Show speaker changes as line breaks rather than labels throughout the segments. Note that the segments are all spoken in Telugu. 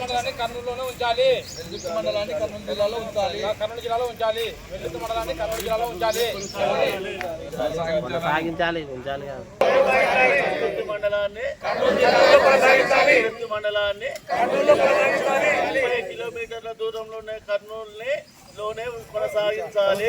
మండలాన్ని కర్నూలులోనే ఉంచాలి. వెల్లుత్తి మండలాన్ని కర్నూలు జిల్లాలో ఉంచాలి. కర్నూలు జిల్లాలో ఉంచాలి. వెల్లుత్తి మండలాన్ని కర్నూలు జిల్లాలో ఉంచాలి.
సాగించాలి
మండలాన్ని విద్యుత్ మండలాన్ని ముప్పై కిలోమీటర్ల దూరంలో ఉన్న కర్నూలుని లోనే కొనసాగించాలి.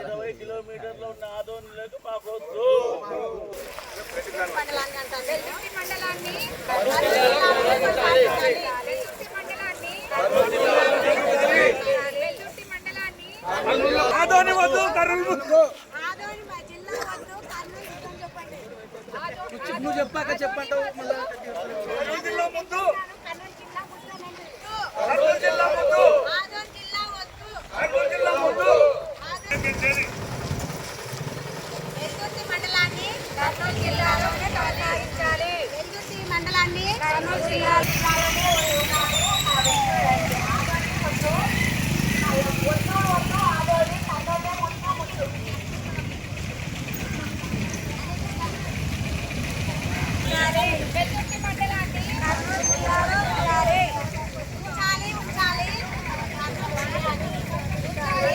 ఇరవై కిలోమీటర్లు ఉన్న ఆదోనిలకు మాకు వద్దు
మండలాన్ని అంటాం వెల్లుల్లి మండలాన్ని వెల్లుల్లి మండలాన్ని వెల్లుల్లి మండలాన్ని
ఆదోని వద్దు కర్నూలు నువ్వు చెప్పాక చెప్పంటావు కర్నూలు జిల్లా వద్దు
కర్నూలు జిల్లా వద్దనండి.
కర్నూలు జిల్లా వద్దు
ఆదోని జిల్లా వద్దు
కర్నూలు జిల్లా వద్దు
ఆదోని వెల్లుల్లి మండలాన్ని కర్నూలు జిల్లాలోనే కొనసాగించాలి వెల్లుల్లి మండలాన్ని కర్నూలు జిల్లాలోనే ఉండాలి. ఆదోని వద్దు. వద్దు, వద్దు, ఆదోని కర్నూలులో ఉండాలి. వెల్లుల్లి మండలాన్ని కర్నూలు జిల్లాలో ఉండాలి. ఉంచాలి, ఉంచాలి. ఉంచాలి.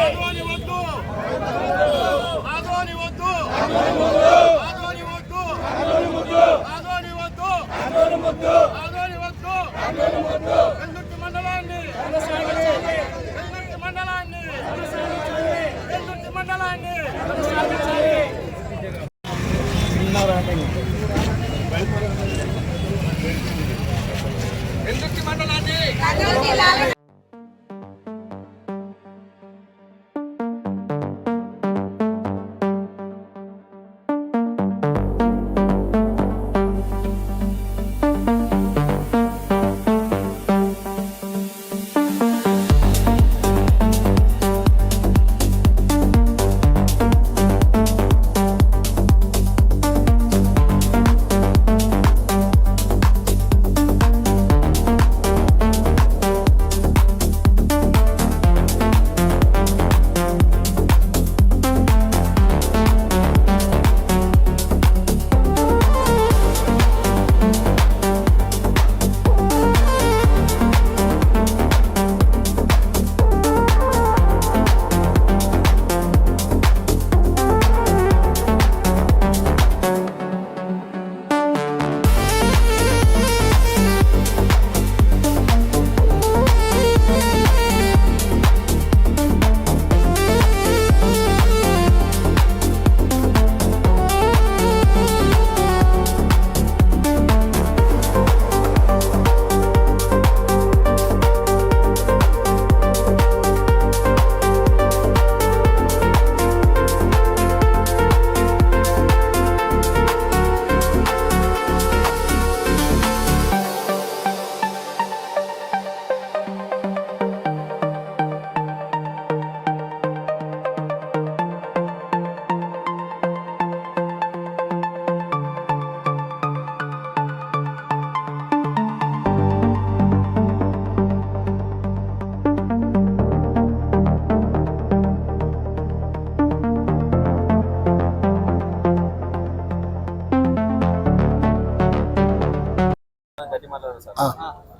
ఆదోని వద్దు ఆదోని వద్దు ఆదోని వద్దు ఆదోని వద్దు ఆదోని వద్దు వెల్లుట్టి మండలాన్ని వెల్లుట్టి మండలాన్ని వెల్లుట్టి మండలాన్ని వెల్లుట్టి మండలాన్ని.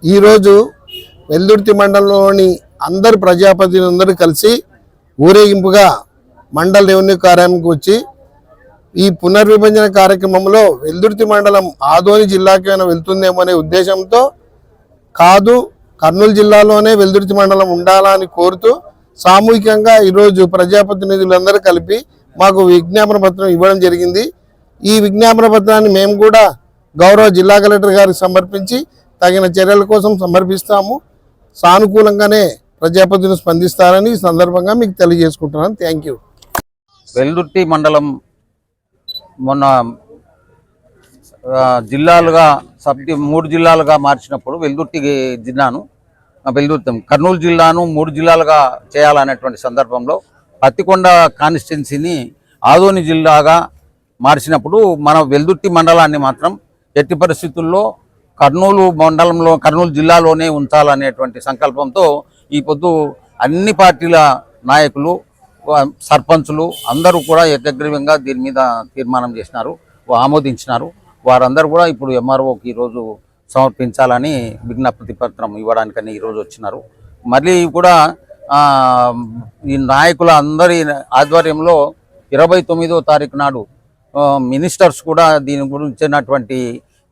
ఈరోజు వెల్దుర్తి మండలంలోని అందరు ప్రజాప్రతినిధులందరూ కలిసి ఊరేగింపుగా మండల రెవెన్యూ కార్యాలయంకి వచ్చి ఈ పునర్విభజన కార్యక్రమంలో వెల్దుర్తి మండలం ఆదోని జిల్లాకైనా అయినా వెళ్తుందేమో అనే ఉద్దేశంతో కాదు కర్నూలు జిల్లాలోనే వెల్దుర్తి మండలం ఉండాలని కోరుతూ సామూహికంగా ఈరోజు ప్రజాప్రతినిధులందరూ కలిపి మాకు విజ్ఞాపన పత్రం ఇవ్వడం జరిగింది. ఈ విజ్ఞాపన పత్రాన్ని మేము కూడా గౌరవ జిల్లా కలెక్టర్ గారికి సమర్పించి తగిన చర్యల కోసం సమర్పిస్తాము. సానుకూలంగానే ప్రజాపతిని స్పందిస్తారని ఈ సందర్భంగా మీకు తెలియజేసుకుంటున్నాను. థ్యాంక్ యూ
వెల్దుర్తి మండలం మొన్న జిల్లాలుగా సబ్ మూడు జిల్లాలుగా మార్చినప్పుడు వెల్దుర్తి జిల్లాను వెల్దుర్తి కర్నూలు జిల్లాను మూడు జిల్లాలుగా చేయాలనేటువంటి సందర్భంలో పత్తికొండ కాన్స్టిట్యున్సీని ఆదోని జిల్లాగా మార్చినప్పుడు మన వెల్దుర్తి మండలాన్ని మాత్రం ఎట్టి పరిస్థితుల్లో కర్నూలు మండలంలో కర్నూలు జిల్లాలోనే ఉంచాలనేటువంటి సంకల్పంతో ఈ పొద్దు అన్ని పార్టీల నాయకులు సర్పంచులు అందరూ కూడా ఏకగ్రీవంగా దీని మీద తీర్మానం చేసినారు ఆమోదించినారు. వారందరూ కూడా ఇప్పుడు ఎంఆర్ఓకి ఈరోజు సమర్పించాలని విజ్ఞప్తి పత్రం ఇవ్వడానికని ఈరోజు వచ్చినారు. మళ్ళీ కూడా ఈ నాయకుల అందరి ఆధ్వర్యంలో ఇరవై తొమ్మిదో తారీఖు నాడు మినిస్టర్స్ కూడా దీని గురించినటువంటి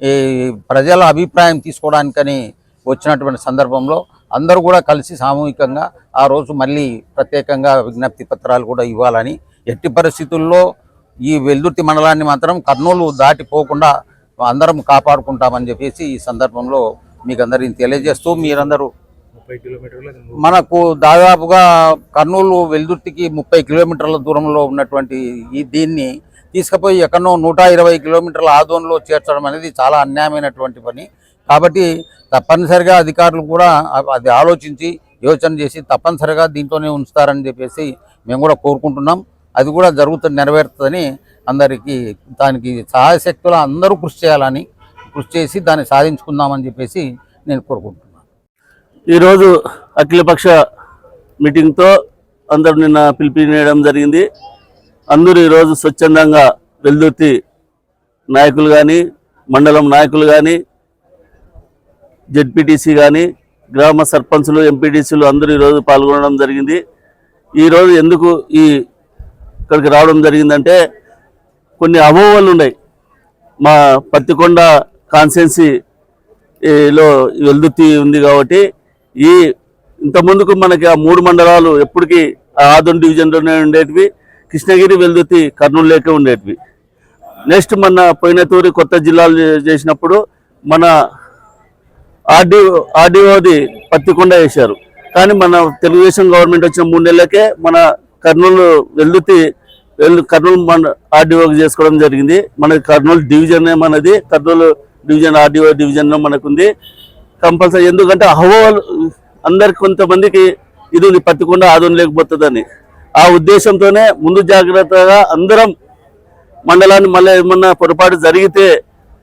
ఈ ప్రజల అభిప్రాయం తీసుకోవడానికని వచ్చినటువంటి సందర్భంలో అందరూ కూడా కలిసి సామూహికంగా ఆ రోజు మళ్ళీ ప్రత్యేకంగా విజ్ఞప్తి పత్రాలు కూడా ఇవ్వాలని ఎట్టి పరిస్థితుల్లో ఈ వెల్దుర్తి మండలాన్ని మాత్రం కర్నూలు దాటిపోకుండా అందరం కాపాడుకుంటామని చెప్పేసి ఈ సందర్భంలో మీకు అందరిని తెలియజేస్తూ మీరందరూ మనకు దాదాపుగా కర్నూలు వెల్దుర్తికి ముప్పై కిలోమీటర్ల దూరంలో ఉన్నటువంటి ఈ దీన్ని తీసుకుపోయి ఎక్కడో నూట ఇరవై కిలోమీటర్ల ఆదోన్లో చేర్చడం అనేది చాలా అన్యాయమైనటువంటి పని. కాబట్టి తప్పనిసరిగా అధికారులు కూడా అది ఆలోచించి యోచన చేసి తప్పనిసరిగా దీంట్లోనే ఉంచుతారని చెప్పేసి మేము కూడా కోరుకుంటున్నాం. అది కూడా జరుగుతుంది నెరవేరుతుందని అందరికీ దానికి సహాయశక్తులు అందరూ కృషి చేయాలని కృషి చేసి దాన్ని సాధించుకుందామని చెప్పేసి నేను కోరుకుంటున్నాను.
ఈరోజు అఖిలపక్ష మీటింగ్తో అందరూ నిన్న పిలిపినేయడం జరిగింది. అందరూ ఈరోజు స్వచ్ఛందంగా వెల్దుర్తి నాయకులు కానీ మండలం నాయకులు కానీ జెడ్పీటీసీ కానీ గ్రామ సర్పంచులు ఎంపీటీసీలు అందరూ ఈరోజు పాల్గొనడం జరిగింది. ఈరోజు ఎందుకు ఈ ఇక్కడికి రావడం జరిగిందంటే కొన్ని అభోవాలు ఉన్నాయి. మా పత్తికొండ కాన్స్టెన్సీలో వెల్దుర్తి ఉంది కాబట్టి ఈ ఇంతకుముందుకు మనకి ఆ మూడు మండలాలు ఎప్పటికీ ఆ డివిజన్లోనే ఉండేటివి. కృష్ణగిరి వెల్దుతి కర్నూలు లేకే ఉండేటివి. నెక్స్ట్ మన పోయిన తూరి కొత్త జిల్లాలు చేసినప్పుడు మన ఆర్డి ఆర్డీఓది పత్తికొండ వేశారు. కానీ మన తెలుగుదేశం గవర్నమెంట్ వచ్చిన మూడు నెలలకే మన కర్నూలు వెల్దుతి వెల్లు కర్నూలు మన ఆర్డీఓకి చేసుకోవడం జరిగింది. మన కర్నూలు డివిజన్ మనది కర్నూలు డివిజన్ ఆర్డీఓ డివిజన్ మనకుంది. కంపల్సరీ ఎందుకంటే అహోవాలు అందరికి కొంతమందికి ఇది ఉంది పత్తికొండ ఆదరణ లేకపోతుందని ఆ ఉద్దేశంతోనే ముందు జాగ్రత్తగా అందరం మండలాన్ని మళ్ళీ ఏమన్నా పొరపాటు జరిగితే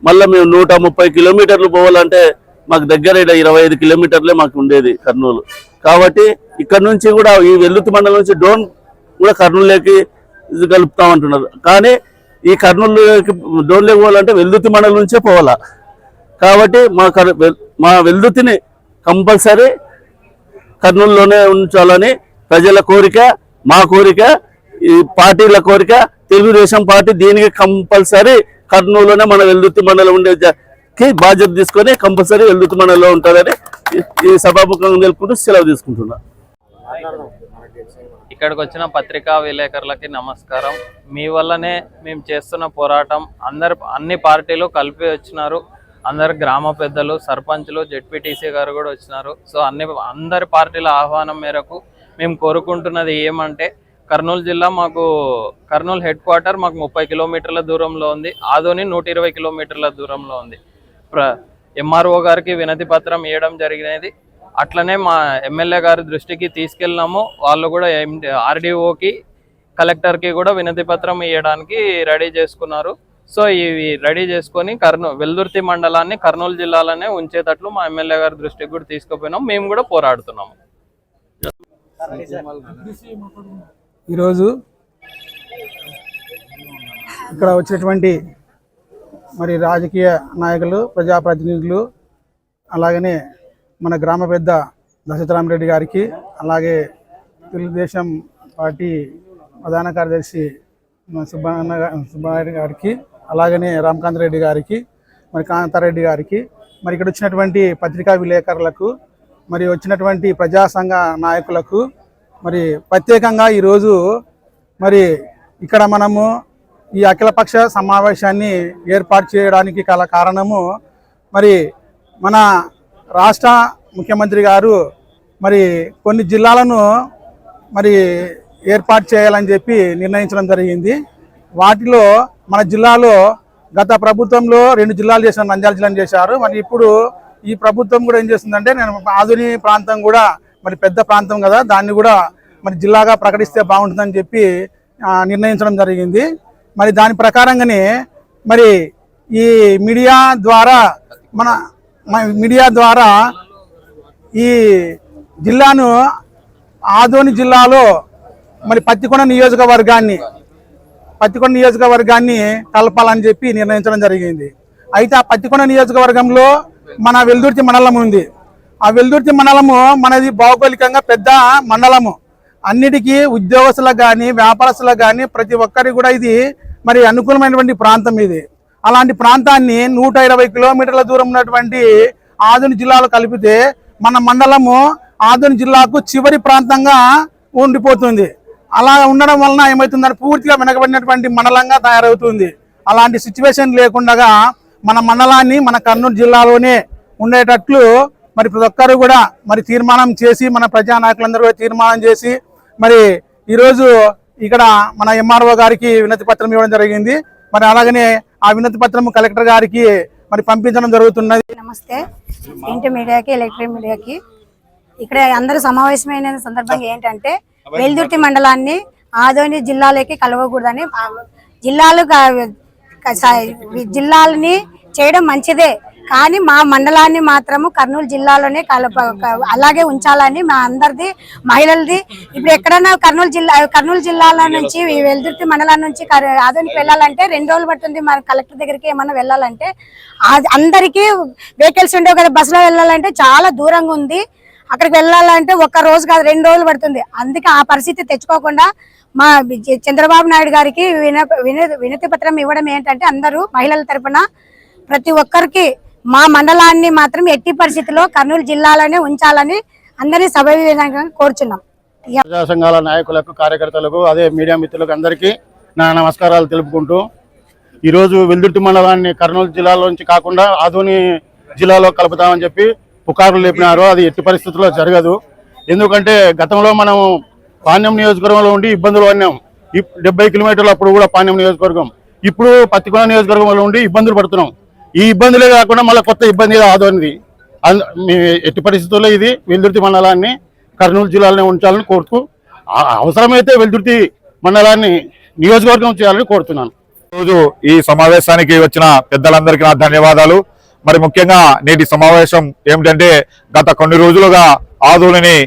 మళ్ళీ మేము నూట ముప్పై కిలోమీటర్లు పోవాలంటే మాకు దగ్గర ఇక్కడ ఇరవై ఐదు కిలోమీటర్లే మాకు ఉండేది కర్నూలు. కాబట్టి ఇక్కడ నుంచి కూడా ఈ వెల్లుతు మండలం నుంచి డోన్ కూడా కర్నూలులోకి ఇది కలుపుతామంటున్నారు కానీ ఈ కర్నూలులోకి డోన్లోకి పోవాలంటే వెల్లుతి మండలం నుంచే పోవాలా? కాబట్టి మా కర్ మా వెల్లుతిని కంపల్సరీ కర్నూలులోనే ఉంచాలని ప్రజల కోరిక మా కోరిక ఈ పార్టీల కోరిక తెలుగుదేశం పార్టీ దీనికి కంపల్సరీ కర్నూలులోనే మన వెల్లుత్తి మండలం ఉండే బాధ్యత తీసుకొని కంపల్సరీ వెల్లుత్తి మండలంలో ఉంటుందని ఈ- సభాముఖంగా తెలుపుకుంటూ సెలవు తీసుకుంటున్నా.
ఇక్కడికి వచ్చిన పత్రికా విలేకరులకి నమస్కారం. మీ వల్లనే మేము చేస్తున్న పోరాటం అందరు అన్ని పార్టీలు కలిపి వచ్చినారు. అందరు గ్రామ పెద్దలు సర్పంచులు జెడ్పీటీసీ గారు కూడా వచ్చినారు. సో అన్ని అందరి పార్టీల ఆహ్వానం మేరకు మేము కోరుకుంటున్నది ఏమంటే కర్నూలు జిల్లా మాకు కర్నూలు హెడ్ క్వార్టర్ మాకు ముప్పై కిలోమీటర్ల దూరంలో ఉంది. ఆదోని నూట ఇరవై కిలోమీటర్ల దూరంలో ఉంది. ప్ర ఎంఆర్ఓ గారికి వినతి పత్రం ఇవ్వడం జరిగినది. అట్లనే మా ఎమ్మెల్యే గారి దృష్టికి తీసుకెళ్ళినాము. వాళ్ళు కూడా ఆర్డీఓకి కలెక్టర్కి కూడా వినతి పత్రం ఇవ్వడానికి రెడీ చేసుకున్నారు. సో ఇవి రెడీ చేసుకొని కర్నూ వెల్దుర్తి మండలాన్ని కర్నూలు జిల్లాలోనే ఉంచేటట్లు మా ఎమ్మెల్యే గారి దృష్టికి కూడా తీసుకుపోయినాం. మేము కూడా పోరాడుతున్నాము.
ఈరోజు ఇక్కడ వచ్చినటువంటి మరి రాజకీయ నాయకులు ప్రజాప్రతినిధులు అలాగనే మన గ్రామ పెద్ద దశరథరామరెడ్డి గారికి అలాగే తెలుగుదేశం పార్టీ ప్రధాన కార్యదర్శి మన సుబ్బన్న సుబ్బారెడ్డి గారికి అలాగనే రామకాంత్ రెడ్డి గారికి మరి కాంతారెడ్డి గారికి మరి ఇక్కడ వచ్చినటువంటి పత్రికా విలేకరులకు మరి వచ్చినటువంటి ప్రజా సంఘ నాయకులకు మరి ప్రత్యేకంగా ఈరోజు మరి ఇక్కడ మనము ఈ అఖిలపక్ష సమావేశాన్ని ఏర్పాటు చేయడానికి గల కారణము మరి మన రాష్ట్ర ముఖ్యమంత్రి గారు మరి కొన్ని జిల్లాలను మరి ఏర్పాటు చేయాలని చెప్పి నిర్ణయించడం జరిగింది. వాటిలో మన జిల్లాలో గత ప్రభుత్వంలో రెండు జిల్లాలు చేశారు నంద్యాల జిల్లాను చేశారు. మరి ఇప్పుడు ఈ ప్రభుత్వం కూడా ఏం చేస్తుందంటే నేను ఆధుని ప్రాంతం కూడా మరి పెద్ద ప్రాంతం కదా దాన్ని కూడా మరి జిల్లాగా ప్రకటిస్తే బాగుంటుందని చెప్పి నిర్ణయించడం జరిగింది. మరి దాని ప్రకారంగానే మరి ఈ మీడియా ద్వారా మన మన మీడియా ద్వారా ఈ జిల్లాను ఆదోని జిల్లాలో మరి పత్తికొండ నియోజకవర్గాన్ని పత్తికొండ నియోజకవర్గాన్ని కలపాలని చెప్పి నిర్ణయించడం జరిగింది. అయితే ఆ పత్తికొండ నియోజకవర్గంలో మన వెల్దుర్తి మండలం ఉంది. ఆ వెల్దుర్తి మండలము మనది భౌగోళికంగా పెద్ద మండలము. అన్నిటికీ ఉద్యోగస్తులకు కానీ వ్యాపారస్తులకు కానీ ప్రతి ఒక్కరికి కూడా ఇది మరి అనుకూలమైనటువంటి ప్రాంతం ఇది. అలాంటి ప్రాంతాన్ని నూట ఇరవై కిలోమీటర్ల దూరం ఉన్నటువంటి ఆధుని జిల్లాలో కలిపితే మన మండలము ఆధుని జిల్లాకు చివరి ప్రాంతంగా ఉండిపోతుంది. అలా ఉండడం వలన ఏమవుతుందని పూర్తిగా వెనకబడినటువంటి మండలంగా తయారవుతుంది. అలాంటి సిచ్యువేషన్ లేకుండా మన మండలాన్ని మన కర్నూలు జిల్లాలోనే ఉండేటట్లు మరి ప్రతి ఒక్కరు కూడా మరి తీర్మానం చేసి మన ప్రజా నాయకులందరూ తీర్మానం చేసి మరి ఈరోజు ఇక్కడ మన ఎంఆర్ఓ గారికి వినతి పత్రం ఇవ్వడం జరిగింది. మరి అలాగనే ఆ వినతి పత్రం కలెక్టర్ గారికి మరి పంపించడం జరుగుతున్నది.
నమస్తే. ప్రింట్ మీడియాకి ఎలక్ట్రిక్ మీడియాకి. ఇక్కడ అందరూ సమావేశమైన సందర్భంగా ఏంటంటే వెల్దుర్తి మండలాన్ని ఆదోని జిల్లాలోకి కలవకూడదని జిల్లాలు జిల్లాలని చేయడం మంచిదే. కానీ మా మండలాన్ని మాత్రము కర్నూలు జిల్లాలోనే కల అలాగే ఉంచాలని మా అందరిది మహిళలది. ఇప్పుడు ఎక్కడైనా కర్నూలు జిల్లా కర్నూలు జిల్లాల నుంచి ఈ వెల్దుర్తి మండలం నుంచి కర్- వెళ్ళాలంటే రెండు రోజులు పడుతుంది మన కలెక్టర్ దగ్గరికి ఏమన్నా వెళ్ళాలంటే. అందరికీ వెహికల్స్ ఉండేవి కదా బస్సులో వెళ్ళాలంటే చాలా దూరంగా ఉంది. అక్కడికి వెళ్ళాలంటే ఒక్క రోజు కాదు రెండు రోజులు పడుతుంది. అందుకే ఆ పరిస్థితి తెచ్చుకోకుండా మా చంద్రబాబు నాయుడు గారికి విన విన- వినతి పత్రం ఇవ్వడం ఏంటంటే అందరూ మహిళల తరపున ప్రతి ఒక్కరికి మా మండలాన్ని మాత్రం ఎట్టి పరిస్థితిలో కర్నూలు జిల్లాలోనే ఉంచాలని అందరినీ సభ కోరుచున్నాం.
ప్రజా సంఘాల నాయకులకు కార్యకర్తలకు అదే మీడియా మిత్రులకు అందరికీ నా నమస్కారాలు తెలుపుకుంటూ ఈరోజు వెల్దుర్తి మండలాన్ని కర్నూలు జిల్లాలో నుంచి కాకుండా ఆధుని జిల్లాలో కలుపుతామని చెప్పి పుకార్లు లేపినారు అది ఎట్టి పరిస్థితుల్లో జరగదు. ఎందుకంటే గతంలో మనం పాణ్యం నియోజకవర్గంలో ఉండి ఇబ్బందులు పడినాం. డెబ్బై కిలోమీటర్లు అప్పుడు కూడా పాణ్యం నియోజకవర్గం. ఇప్పుడు పత్తికొండ నియోజకవర్గంలో ఉండి ఇబ్బందులు పడుతున్నాం. ఈ ఇబ్బందులే కాకుండా మళ్ళీ కొత్త ఇబ్బంది ఆదోనిది. అంద- మీ ఎట్టి పరిస్థితుల్లో ఇది వెల్దుర్తి మండలాన్ని కర్నూలు జిల్లాలోనే ఉంచాలని కోరుతూ అవసరమైతే వెల్దుర్తి మండలాన్ని నియోజకవర్గం చేయాలని కోరుతున్నాను.
రోజు ఈ సమావేశానికి వచ్చిన పెద్దలందరికీ నా ధన్యవాదాలు. మరి ముఖ్యంగా నేటి సమావేశం ఏమిటంటే గత కొన్ని రోజులుగా ఆదులని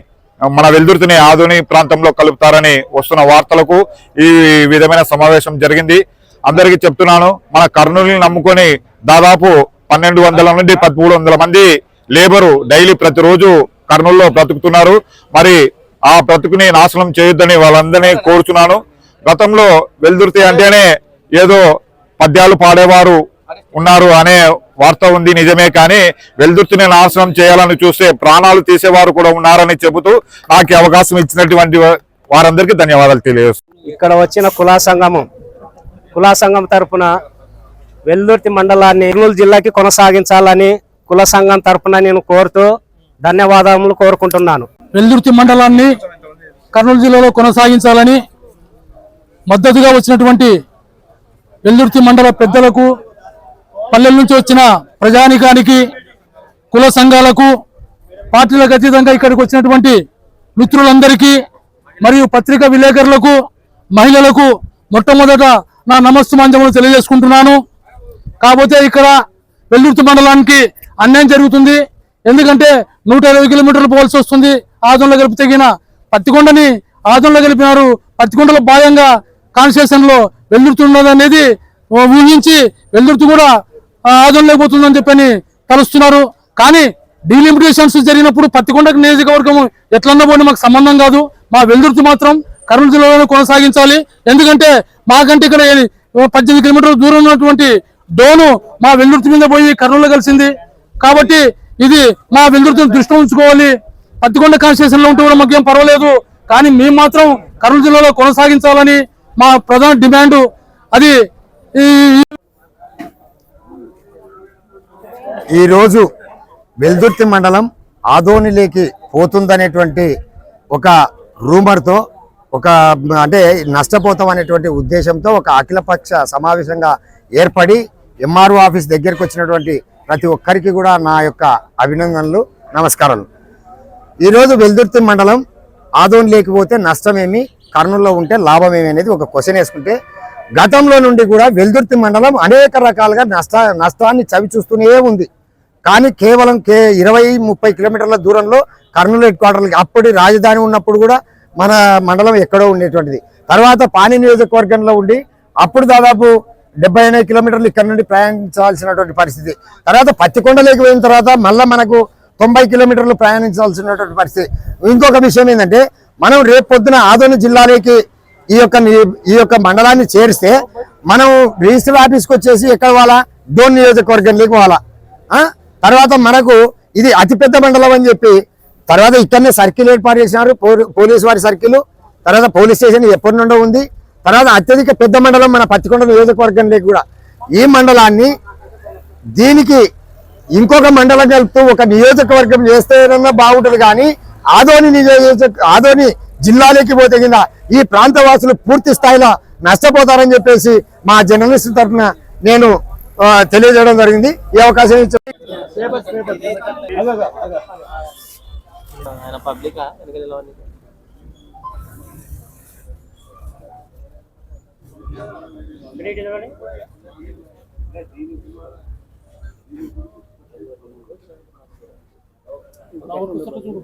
మన వెల్దుర్తిని ఆదుని ప్రాంతంలో కలుపుతారని వస్తున్న వార్తలకు ఈ విధమైన సమావేశం జరిగింది. అందరికీ చెప్తున్నాను మన కర్నూలుని నమ్ముకొని దాదాపు పన్నెండు వందల నుండి పదమూడు వందల మంది లేబరు డైలీ ప్రతిరోజు కర్నూలులో బ్రతుకుతున్నారు. మరి ఆ బ్రతుకుని నాశనం చేయొద్దని వాళ్ళందరినీ కోరుచున్నాను. గతంలో వెల్దుర్తి అంటేనే ఏదో పద్యాలు పాడేవారు ఉన్నారు అనే వార్త ఉంది నిజమే కానీ వెల్దుర్తిని నాశనం చేయాలని చూస్తే ప్రాణాలు తీసేవారు కూడా ఉన్నారని చెబుతూ నాకు అవకాశం ఇచ్చినటువంటి వారందరికీ ధన్యవాదాలు తెలియజేస్తున్నాను.
ఇక్కడ వచ్చిన కులా సంఘము కులా సంఘం తరపున వెల్లుర్తి మండలాన్ని కర్నూలు జిల్లాకి కొనసాగించాలని కుల సంఘం తరపున నేను కోరుతూ ధన్యవాదములు కోరుకుంటున్నాను.
వెల్దుర్తి మండలాన్ని కర్నూలు జిల్లాలో కొనసాగించాలని మద్దతుగా వచ్చినటువంటి వెల్దుర్తి మండల పెద్దలకు పల్లెల నుంచి వచ్చిన ప్రజానికానికి కుల సంఘాలకు పార్టీలకు అతీతంగా ఇక్కడికి వచ్చినటువంటి మిత్రులందరికీ మరియు పత్రికా విలేకరులకు మహిళలకు మొట్టమొదట నా నమస్తమాంజములు తెలియజేసుకుంటున్నాను. కాకపోతే ఇక్కడ వెల్లుర్తి మండలానికి అన్యాయం జరుగుతుంది. ఎందుకంటే నూట ఇరవై కిలోమీటర్లు పోవాల్సి వస్తుంది. ఆదంలో కలిపి తగిన పత్తికొండని ఆదంలో గెలిపినారు. పత్తికొండలో భాగంగా కాన్స్టిట్యూషన్లో వెల్లుర్తి ఉన్నది అనేది ఊహించి వెల్లుర్తి కూడా ఆ, చెప్పని తలుస్తున్నారు కానీ డీలిమిటేషన్స్ జరిగినప్పుడు పత్తికొండ నియోజకవర్గం ఎట్లన్నా పోనీ మాకు సంబంధం కాదు. మా వెల్లుర్తి మాత్రం కర్నూలు జిల్లాలోనే కొనసాగించాలి. ఎందుకంటే మాకంటే ఇక్కడ పద్దెనిమిది కిలోమీటర్ల దూరం ఉన్నటువంటి డోను మా వెల్లుర్తి మీద పోయి కర్నూలులో కలిసింది. కాబట్టి ఇది మా వెల్లుర్తిని దృష్టిలో ఉంచుకోవాలి. పత్తికొండ కాన్స్టిట్యూషన్లో ఉంటే కూడా మాకేం పర్వాలేదు. కానీ మేము మాత్రం కర్నూలు జిల్లాలో కొనసాగించాలని మా ప్రధాన డిమాండ్. అది
ఈరోజు వెల్దుర్తి మండలం ఆదోనిలోకి పోతుందనేటువంటి ఒక రూమర్తో ఒక అంటే నష్టపోతాం అనేటువంటి ఉద్దేశంతో ఒక అఖిలపక్ష సమావేశంగా ఏర్పడి ఎంఆర్ఓ ఆఫీస్ దగ్గరికి వచ్చినటువంటి ప్రతి ఒక్కరికి కూడా నా యొక్క అభినందనలు నమస్కారాలు. ఈరోజు వెల్దుర్తి మండలం ఆదోన్ లేకపోతే నష్టమేమి కర్నూలులో ఉంటే లాభమేమి అనేది ఒక క్వశ్చన్ వేసుకుంటే గతంలో నుండి కూడా వెల్దుర్తి మండలం అనేక రకాలుగా నష్ట నష్టాన్ని చవి చూస్తూనే ఉంది. కానీ కేవలం కే ఇరవై ముప్పై కిలోమీటర్ల దూరంలో కర్నూలు హెడ్ క్వార్టర్లకి అప్పటి రాజధాని ఉన్నప్పుడు కూడా మన మండలం ఎక్కడో ఉండేటువంటిది. తర్వాత పాని నియోజకవర్గంలో ఉండి అప్పుడు దాదాపు డెబ్బై ఎనిమిది కిలోమీటర్లు ఇక్కడ నుండి ప్రయాణించాల్సినటువంటి పరిస్థితి. తర్వాత పత్తికొండలోకి పోయిన తర్వాత మళ్ళీ మనకు తొంభై కిలోమీటర్లు ప్రయాణించాల్సినటువంటి పరిస్థితి. ఇంకొక విషయం ఏంటంటే మనం రేపు పొద్దున ఆదోని జిల్లాలోకి ఈ యొక్క ఈ యొక్క మండలాన్ని చేరిస్తే మనం రిజిస్టర్ ఆఫీస్కి వచ్చేసి ఎక్కడ పోవాలా? డోన్ నియోజకవర్గంలోకి పోవాలా? తర్వాత మనకు ఇది అతిపెద్ద మండలం అని చెప్పి తర్వాత ఇక్కడనే సర్కిల్ ఏర్పాటు చేసినారు పో- పోలీసు వారి సర్కిల్ తర్వాత పోలీస్ స్టేషన్ ఎప్పటి నుండో ఉంది. తర్వాత అత్యధిక పెద్ద మండలం మన పత్తికొండ నియోజకవర్గంలో కూడా. ఈ మండలాన్ని దీనికి ఇంకొక మండలం కలుపుతూ ఒక నియోజకవర్గం చేస్తేనన్నా బాగుంటుంది కానీ ఆదోని నియోజక ఆదోని జిల్లాలోకి పోతే కింద ఈ ప్రాంత వాసులు పూర్తి స్థాయిలో నష్టపోతారని చెప్పేసి మా జర్నలిస్ట్ తరఫున నేను తెలియజేయడం జరిగింది. ఈ అవకాశం
ఇచ్చారు చూడు